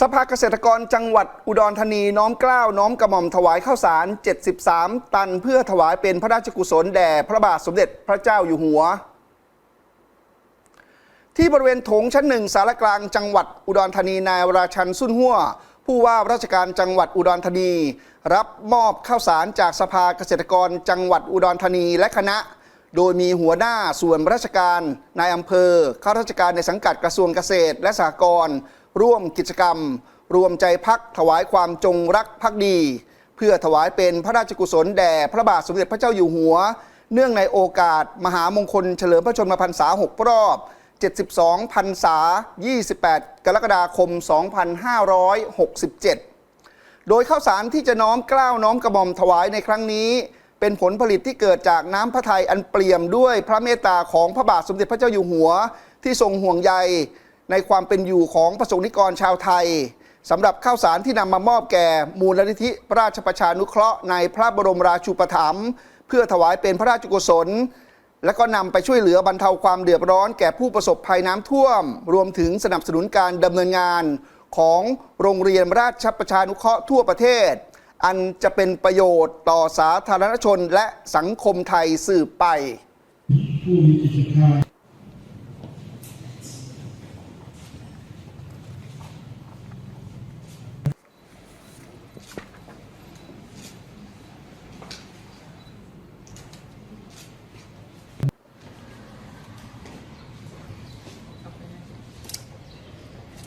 สภาเกษตรกรจังหวัดอุดรธานีน้อมเกล้าวน้อมกระหม่อมถวายข้าวสาร 73 ตันเพื่อถวายเป็นพระราชกุศลแด่พระบาทสมเด็จพระเจ้าอยู่หัว ที่บริเวณโถงชั้นหนึ่งสารกลางจังหวัดอุดรธานีนายวราชันสุนหัวผู้ว่าราชการจังหวัดอุดรธานี รับมอบข้าวสารจากสภาเกษตรกรจังหวัดอุดรธานีและคณะ โดยมีหัวหน้าส่วนราชการนายอำเภอข้าราชการในสังกัดกระทรวงเกษตรและสหกรณ์ ร่วมกิจกรรม รวมใจพักถวายความจงรักภักดี เพื่อถวายเป็นพระราชกุศลแด่พระบาทสมเด็จพระเจ้าอยู่หัว เนื่องในโอกาส มหามงคลเฉลิมพระชนมพรรษา 6 รอบ 72พรรษา 28 กรกฎาคม 2567 โดยข้าวสารที่จะน้อมกล้าวน้อมกระหม่อมถวายในครั้งนี้ เป็นผลผลิตที่เกิดจากน้ำพระทัยอันเปี่ยมด้วยพระเมตตาของพระบาทสมเด็จพระเจ้าอยู่หัว ที่ทรงห่วงใย ในความเป็นอยู่ของประสงค์นิกรชาวไทยสำหรับข้าวสารที่นำมามอบแก่มูลนิธิพระราชประชานุเคราะห์ในพระบรมราชูปถัมภ์เพื่อถวายเป็นพระราชกุศล และก็นำไปช่วยเหลือบรรเทาความเดือดร้อนแก่ผู้ประสบภัยน้ำท่วม รวมถึงสนับสนุนการดำเนินงานของโรงเรียนราชประชานุเคราะห์ทั่วประเทศ อันจะเป็นประโยชน์ต่อสาธารณชนและสังคมไทยสืบไป